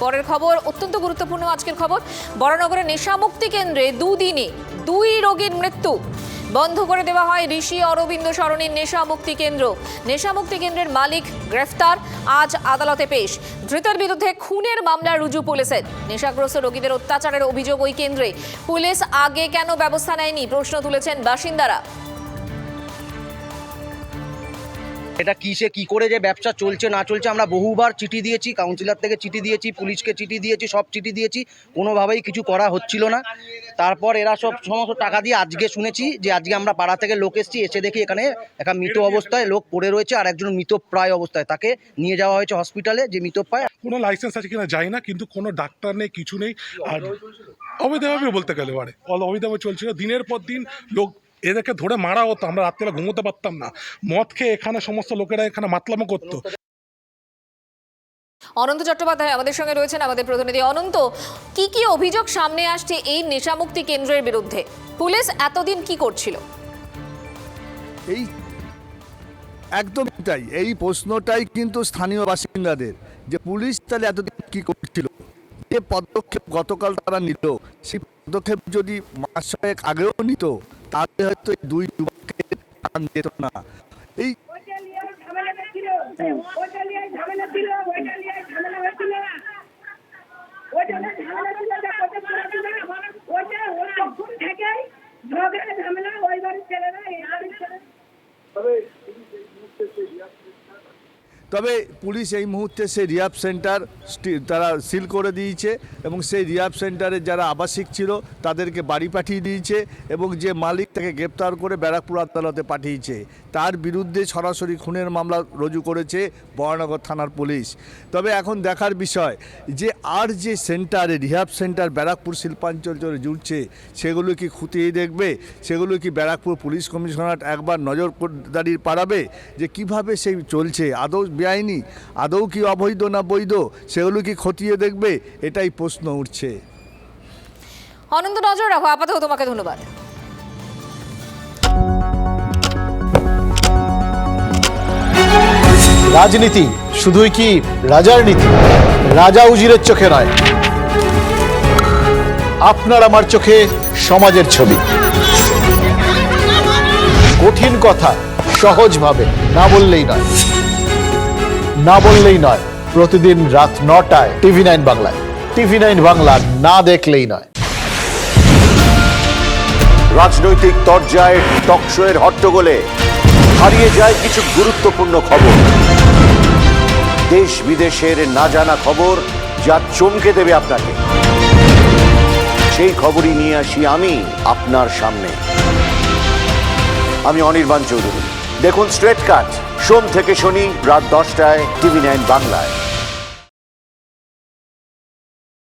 পরের খবর, অত্যন্ত গুরুত্বপূর্ণ আজকের খবর। বরানগরের নেশামুক্তি কেন্দ্রে দুদিনে দুই রোগীর মৃত্যু। বন্ধ করে দেওয়া হয় ঋষি অরবিন্দ সরণির নেশামুক্তি কেন্দ্র। নেশামুক্তি কেন্দ্রের মালিক গ্রেফতার, আজ আদালতে পেশ। ধৃতের বিরুদ্ধে খুনের মামলা রুজু পুলিশের। নেশাগ্রস্ত রোগীদের অত্যাচারের অভিযোগ ওই কেন্দ্রে। পুলিশ আগে কেন ব্যবস্থা নেয়নি? প্রশ্ন তুলেছেন বাসিন্দারা। এটা কিসে কি করে যে ব্যবসা চলছে, না চলছে, আমরা বহুবার চিঠি দিয়েছি কাউন্সিলর থেকে চিঠি দিয়েছি, পুলিশকে চিঠি দিয়েছি, সব চিঠি দিয়েছি, কোনোভাবেই কিছু করা হচ্ছিল না। তারপর এরা সব সমস্ত টাকা দিয়ে আজকে শুনেছি যে আজকে আমরা পাড়া থেকে লোক এসেছি, এসে দেখি এখানে একটা মৃত অবস্থায় লোক পড়ে রয়েছে আর একজন মৃত প্রায় অবস্থায়। তাকে নিয়ে যাওয়া হয়েছে হসপিটালে যে মৃত প্রায় কোনো লাইসেন্স আছে কিনা জানি না, কিন্তু কোনো ডাক্তার নেই, কিছু নেই। আর অবৈধভাবে বলতে গেলে পারে। অবৈধভাবে চলছিল। দিনের পর দিন লোক এদেরকে ধরে মারা হতো আমরা রাত্রে ঘুমোতে পারতাম না। মদ খেয়ে এখানে সমস্ত লোকেরা এখানে মাতলামো করতো। অনন্ত চট্টোপাধ্যায় আমাদের সঙ্গে রয়েছেন আমাদের প্রতিনিধি। অনন্ত কি কি অভিযোগ সামনে আসছে এই নেশামুক্তি কেন্দ্রের বিরুদ্ধে? পুলিশ এতদিন কি করছিল? এই একদম তাই এই প্রশ্নটাই কিন্তু স্থানীয় বাসিন্দাদের যে পুলিশ তাহলে এতদিন কি করছিল? যে পদক্ষেপ গতকাল তারা নিল সেই পদক্ষেপ যদি মাস ছয়েক আগেও নিত, তাহলে হয়তো এই দুই যুবককে প্রাণ যেত না। এই ঝামেলা, ওই বাড়ির ছেলেরা। তবে পুলিশ এই মুহূর্তে সেই রিহাব সেন্টার তারা সিল করে দিয়েছে এবং সেই রিহাব সেন্টারে যারা আবাসিক ছিল তাদেরকে বাড়ি পাঠিয়ে দিয়েছে এবং যে মালিক তাকে গ্রেপ্তার করে ব্যারাকপুর আদালতে পাঠিয়েছে, তার বিরুদ্ধে সরাসরি খুনের মামলা রুজু করেছে বরানগর থানার পুলিশ। তবে এখন দেখার বিষয় যে আর যে সেন্টারে রিহাব সেন্টার ব্যারাকপুর শিল্পাঞ্চল জুড়ে জুড়ছে, সেগুলো কি খুঁটিয়ে দেখবে? সেগুলো কি ব্যারাকপুর পুলিশ কমিশনার একবার নজরদারি পাড়াবে যে কীভাবে সেই চলছে? আদৌ বেআইনি। আদৌ কি অবৈধ না বৈধ? সেগুলো কি খতিয়ে দেখবে? এটাই প্রশ্ন উঠছে। অনন্ত নজর রাখো। আপাতত তোমাকে ধন্যবাদ। রাজনীতি শুধুই কি রাজার নীতি? রাজা উজিরের চোখে নয়। আপনার আমার চোখে সমাজের ছবি। কঠিন কথা সহজভাবে না বললেই নয়। না বললেই নয়। প্রতিদিন রাত নটায় টিভি নাইন বাংলায়। টিভি নাইন বাংলা না দেখলেই নয়। রাজনৈতিক তরজায় টকশোয়ের হট্টগোলে হারিয়ে যায় কিছু গুরুত্বপূর্ণ খবর। দেশ বিদেশের না জানা খবর যা চমকে দেবে আপনাকে। সেই খবরই নিয়ে আসি আমি আপনার সামনে। আমি অনির্বাণ চৌধুরী। দেখুন স্ট্রেট কাট সোম থেকে শনি রাত দশটায় টিভি নাইন বাংলায়।